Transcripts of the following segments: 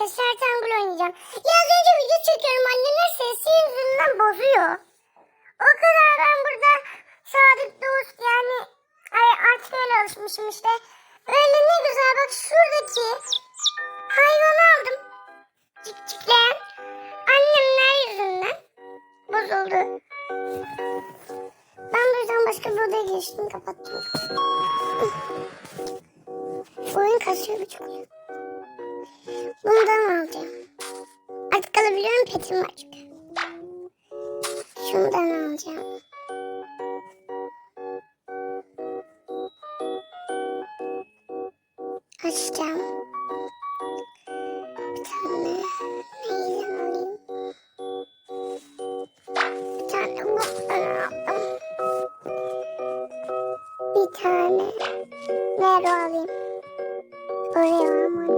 arkadaşlar Tangle oynayacağım. Ya az önce video çekiyorum annemler sesi yüzünden bozuyor. O kadar ben burada sadık dost yani ay, artık öyle alışmışım işte. Öyle ne güzel bak şuradaki hayvanı aldım. Cikcikleyen annemler yüzünden bozuldu. Ben bu yüzden başka bir odaya geçtim kapattım. Oyun kasıyor bu çok. Bundan alacağım. Artık alabiliyorum petim var çünkü. Şundan alacağım. Açacağım. Bir tane neyden alayım? Bir tane bundan aldım. Bir tane Nero alayım. Oraya ama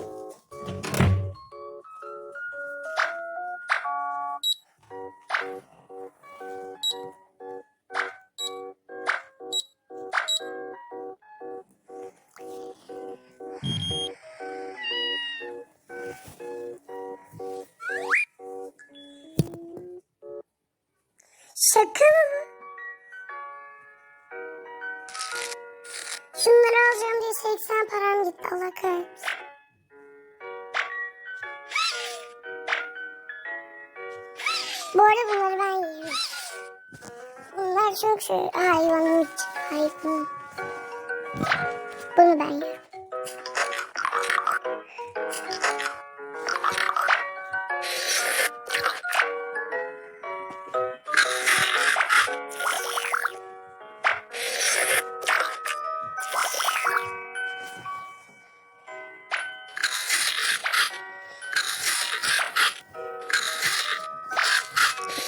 mı? Şunları alacağım diye 80 param gitti Allah kahretsin. Bu arada bunları ben yiyorum. Bunlar çok şey hayvanın için hayvanın.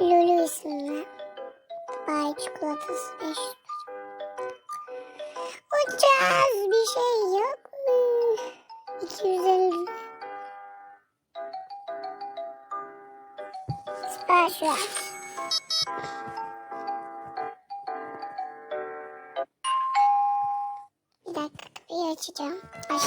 Lulu isimli. Bay çikolatası 500 Uçacağız bir şey yok mu? 250 Sipariş ver. Bir dakika kapıyı açacağım. Aç.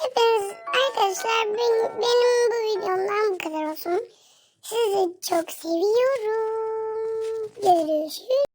Hepiniz arkadaşlar benim, benim bu videomdan bu kadar olsun. Sizi çok seviyorum. Görüşürüz.